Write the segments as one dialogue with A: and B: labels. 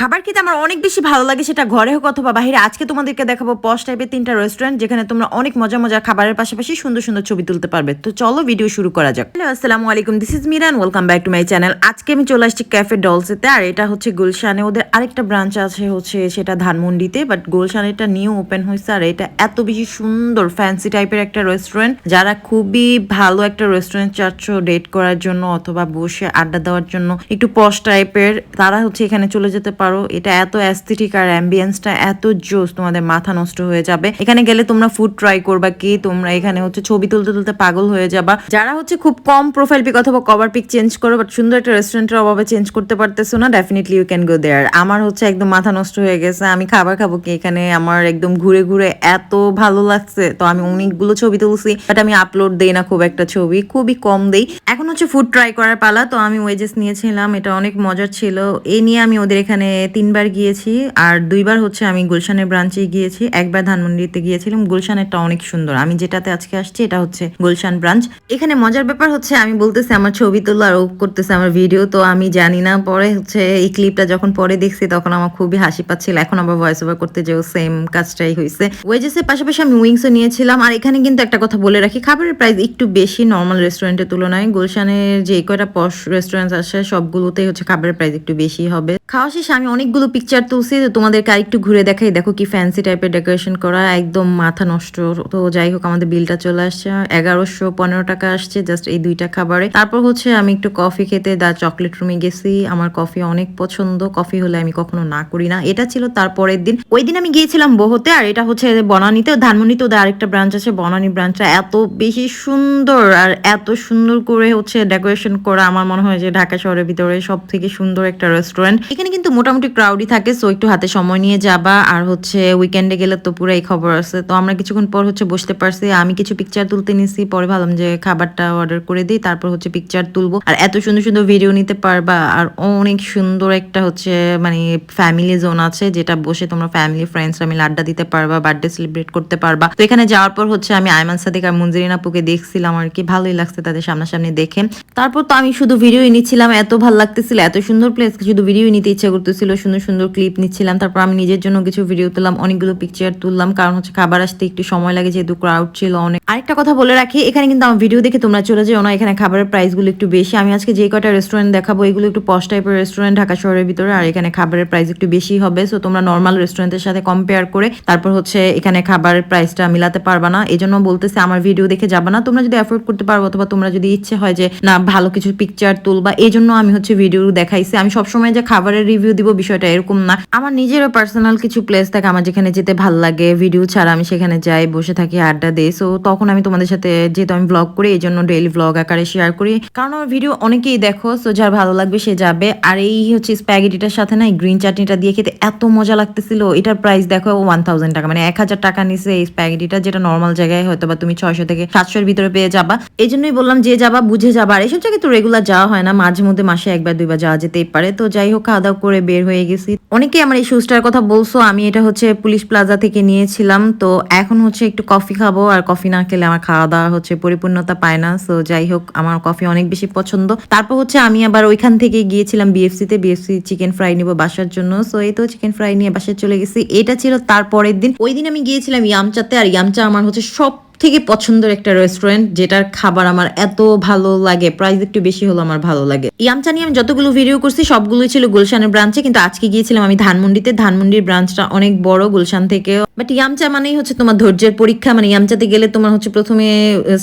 A: খাবার খেতে আমার অনেক বেশি ভালো লাগে সেটা ঘরে হোক অথবা বাইরে। আজকে তোমাদেরকে দেখাবো পশ টাইপের তিনটা রেস্টুরেন্ট যেখানে তোমরা অনেক মজা মজা খাবারের পাশাপাশি সুন্দর সুন্দর ছবি তুলতে পারবে। তো চলো ভিডিও শুরু করা যাক। হ্যালো আসসালামু আলাইকুম this is Miran welcome back to my channel আজকে আমি চলে আসছি ক্যাফে ডলসেতে আর এটা হচ্ছে গুলশানে ওদের আরেকটা ব্রাঞ্চ আছে হচ্ছে সেটা ধানমন্ডিতে বাট গুলশানে এটা নিউ ওপেন হয়েছে, আর এটা এত বেশি সুন্দর ফ্যান্সি টাইপের একটা রেস্টুরেন্ট যারা খুবই ভালো একটা রেস্টুরেন্ট চাচ্ছ ডেট করার জন্য অথবা বসে আড্ডা দেওয়ার জন্য, একটু পশ টাইপের তারা হচ্ছে এখানে চলে যেতে পারো। এটা এত অ্যাস্থেটিক আর অ্যাম্বিয়েন্সটা এত জোস তোমাদের মাথা নষ্ট হয়ে যাবে। এখানে গেলে তোমরা ফুড ট্রাই করবা কি, তোমরা এখানে হচ্ছে ছবি তুলতে তুলতে পাগল হয়ে যাবা। যারা হচ্ছে খুব কম প্রোফাইল পিক অথবা কভার পিক চেঞ্জ করো বাট সুন্দর একটা রেস্টুরেন্টের অভাবে চেঞ্জ করতে পারতেছো না definitely you can go there আমার হচ্ছে একদম মাথা নষ্ট হয়ে গেছে। আমি খাবার খাব কি এখানে? আমার একদম ঘুরে ঘুরে এত ভালো লাগছে। তো আমি অনেকগুলো ছবি তুলছি বাট আমি আপলোড দেই না খুব একটা ছবি, খুবই কম দেই। এখন হচ্ছে ফুড ট্রাই করার পালা। তো আমি ওয়েজেস নিয়েছিলাম, এটা অনেক মজার ছিল। এই নিয়ে আমি ওদের এখানে তিনবার গিয়েছি আর দুইবার হচ্ছে আমি গুলশানের ব্রাঞ্চে গিয়েছি। একবার ধানমন্ডিতে গিয়েছিলাম। গুলশানেরটা অনেক সুন্দর। আমি যেটাতে আজকে আসছি, এটা হচ্ছে গুলশান ব্রাঞ্চ এখানে মজার ব্যাপার হচ্ছে, আমি বলতেছি, আমার ছবি তোলা আর ও করতেছে আমার ভিডিও তো আমি জানি না। পরে হচ্ছে এই ক্লিপটা যখন পরে দেখছি, তখন আমার খুবই হাসি পাচ্ছিল। এখন আবার ভয়েস ওভার করতে যেও সেম কাজটাই হয়েছে ওয়েজেসের পাশাপাশি আমি উইংসও নিয়েছিলাম। আর এখানে কিন্তু একটা কথা বলে রাখি, খাবারের প্রাইস একটু বেশি নর্মাল রেস্টুরেন্টের তুলনায়। গুলশানের যে কয়টা পশ রেস্টুরেন্ট আছে, সবগুলোতেই হচ্ছে খাবারের প্রাইস একটু বেশি হবে। খাওয়া শেষে আমি অনেকগুলো পিকচার তুলছি তোমাদেরকে আরেকটু ঘুরে দেখাই। দেখো কি ফ্যান্সি টাইপের ডেকোরেশন করা, একদম মাথা নষ্ট। তো যাই হোক, আমাদের বিলটা চলে আসছে। এগারোশো পনেরো টাকা আসছে জাস্ট এই দুইটা খাবারে। তারপর হচ্ছে আমি একটু কফি খেতে দা চকলেট রুমে গেছি। আমার কফি অনেক পছন্দ। কফি হলে আমি কখনো না করি না। এটা ছিল তারপরের দিন। ওই দিন আমি গিয়েছিলাম বহুতে, আর এটা হচ্ছে বনানীতে। ধানমন্ডিতে ওদের আরেকটা ব্রাঞ্চ আছে। বনানী ব্রাঞ্চটা এত বেশি সুন্দর আর এত সুন্দর করে হচ্ছে ডেকোরেশন করা। আমার মনে হয় যে ঢাকা শহরের ভিতরে সব থেকে সুন্দর একটা রেস্টুরেন্ট এখানে কিন্তু মোটামুটি ক্রাউডই থাকে সো একটু হাতে সময় নিয়ে যাবা। আর হচ্ছে উইকেন্ডে গেলে তো পুরো এই খবর আছে। তো আমরা কিছুক্ষণ পর হচ্ছে বসতে পারছি। আমি কিছু পিকচার তুলতে নিছি, পরে ভাবলাম যে খাবারটা অর্ডার করে দিই, তারপর হচ্ছে পিকচার তুলবো। আর এত সুন্দর সুন্দর ভিডিও নিতে পারবা। আর অনেক সুন্দর একটা হচ্ছে মানে ফ্যামিলি জোন আছে, যেটা বসে তোমরা ফ্যামিলি ফ্রেন্ডসরা মিলে আড্ডা দিতে পারবা বার্থডে সেলিব্রেট করতে পারবা। তো এখানে যাওয়ার পর হচ্ছে আমি আয়মান সাদিক আর মঞ্জিরিন আপুকে দেখছিলাম আর কি। ভালোই লাগছে তাদের সামনাসামনি দেখে। তারপর তো আমি শুধু ভিডিও নিচ্ছিলাম, এত ভালো লাগতেছিল, এত সুন্দর প্লেস শুধু ভিডিও নিতে ইচ্ছা করতেছিল। সুন্দর সুন্দর ক্লিপ নিচ্ছিলাম। তারপর আমি নিজের জন্য কিছু ভিডিও তুললাম, অনেকগুলো পিকচার তুললাম। কারণ হচ্ছে খাবার আসতে একটু সময় লাগে, যেহেতু ক্রাউড ছিল অনেক। আরেকটা কথা বলে রাখি, এখানে কিন্তু আমার ভিডিও দেখে তোমরা চলে যাও না। এখানে খাবারের প্রাইসগুলো একটু বেশি। আমি আজকে যে কটা রেস্টুরেন্ট দেখাবো, এগুলো একটু পশ টাইপের রেস্টুরেন্ট ঢাকা শহরের ভিতরে। আর এখানে খাবারের প্রাইস একটু বেশি হবে। সো তোমরা নর্মাল রেস্টুরেন্টের সাথে কম্পেয়ার করে তারপর হচ্ছে এখানে খাবারের প্রাইসটা মিলাতে পারবা না। এই জন্য বলতেছে, আমার ভিডিও দেখে যাবা না। তোমরা যদি অ্যাফোর্ড করতে পারব অথবা তোমরা যদি ইচ্ছে হয় যে, না, ভালো কিছু পিকচার তুলবা। এই জন্য আমি হচ্ছে ভিডিও দেখাইছি। আমি সবসময় যে খাবারের রিভিউ দিব বিষয়টা এরকম না। আমার নিজেরও পার্সোনাল কিছু প্লেস থাকে, আমার যেখানে যেতে ভালো লাগে ভিডিও ছাড়া আমি সেখানে যাই, বসে থাকি, আড্ডা দিই। সো তখন আমি তোমাদের সাথে, যেহেতু আমি ব্লগ করি, এই জন্য ডেইলি ব্লগ আকারে শেয়ার করি। কারণ আমার ভিডিও অনেকেই দেখো সো যার ভালো লাগবে সে যাবে। আর এই হচ্ছে স্প্যাগেটিটার সাথে না গ্রিন চাটনিটা দিয়ে খেতে এত মজা লাগতেছিল। এটার প্রাইস দেখো ওয়ান থাউজেন্ড টাকা। মানে এক হাজার টাকা নিছে এই স্প্যাগেটিটা যেটা নর্মাল জায়গায় হয়তো বা তুমি ছয়শো থেকে সাতশোর ভিতরে পেয়ে যাবা। এই জন্যই বললাম যে যাবা, বুঝে যাবা। আর এইসব জায়গায় তো রেগুলার যাওয়া হয় না, মাঝে মধ্যে মাসে একবার, দুইবার যাওয়া যেতেই পারে। তো যাই হোক খাওয়া দাওয়া করে বের হয়ে গেছি। অনেকেই আমার এই শুজটার কথা বলছো, আমি এটা হচ্ছে পুলিশ প্লাজা থেকে নিয়েছিলাম, তো এখন হচ্ছে একটু কফি খাব আর কফি না খেলে আমার খাওয়া দাওয়া হচ্ছে পরিপূর্ণতা পায় না সো যাই হোক, আমার কফি অনেক বেশি পছন্দ। তারপর হচ্ছে আমি আবার ওইখান থেকে গিয়েছিলাম বিএফসি তে বিএফসি চিকেন ফ্রাই নিবো বাসার জন্য সো এই তো চিকেন ফ্রাই নিয়ে বাসায় চলে গেছি। এটা ছিল তারপরের দিন। ওই দিন আমি গিয়েছিলাম ইয়ামচাতে, আর ইয়ামচা আমার হচ্ছে সব থেকে পছন্দের একটা রেস্টুরেন্ট যেটার খাবার আমার এত ভালো লাগে প্রাইস একটু বেশি হলো আমার ভালো লাগে। ইয়ামচা নিয়ে আমি যতগুলো ভিডিও করছি, সবগুলোই ছিল গুলশানের ব্রাঞ্চে কিন্তু আজকে গিয়েছিলাম আমি ধানমন্ডিতে। ধানমন্ডির ব্রাঞ্চটা অনেক বড়, গুলশান থেকে বাট ইয়ামচা মানেই হচ্ছে তোমার ধৈর্যের পরীক্ষা। মানে ইয়ামচাতে গেলে তোমার হচ্ছে প্রথমে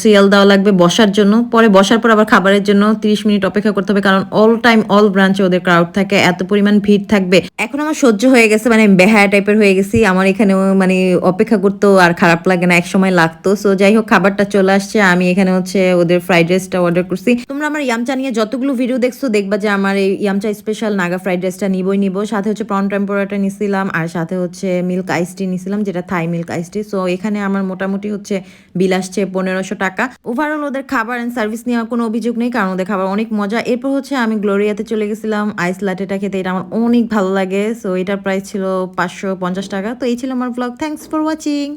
A: সিরিয়াল দেওয়া লাগবে বসার জন্য। পরে বসার পর আবার খাবারের জন্য তিরিশ মিনিট অপেক্ষা করতে হবে, কারণ অল টাইম অল ব্রাঞ্চে ওদের ক্রাউড থাকে, এত পরিমাণ ভিড় থাকবে। এখন আমার সহ্য হয়ে গেছে মানে বেহায়া টাইপের হয়ে গেছি। আমার এখানেও মানে অপেক্ষা করতেও আর খারাপ লাগে না এক সময় লাগতো সো যাই হোক খাবারটা চলে আসছে। আমি এখানে হচ্ছে ওদের ফ্রাইড রাইসটা অর্ডার করছি। তোমরা আমার ইয়ামচা নিয়ে যতগুলো ভিডিও দেখছ, দেখবা যে আমার এই ইয়ামচা স্পেশাল নাগা ফ্রাইড রাইসটা নিবই নিব সাথে হচ্ছে প্রন টেম্পোরাটা নিছিলাম, আর সাথে হচ্ছে মিল্ক আইস টি নিছিলাম, যেটা থাই মিল্ক আইস টি সো এখানে আমার মোটামুটি হচ্ছে বিল আসছে পনেরোশো টাকা। ওভারঅল ওদের খাবার অ্যান্ড সার্ভিস নিয়ে কোনো অভিযোগ নেই, কারণ ওদের খাবার অনেক মজা। এরপর হচ্ছে আমি গ্লোরিয়াতে চলে গেছিলাম আইস লাটেটা খেতে। এটা আমার অনেক ভালো লাগে। সো এটার প্রাইস ছিল পাঁচশো পঞ্চাশ টাকা। তো, এই ছিল আমার ব্লগ থ্যাংকস ফর ওয়াচিং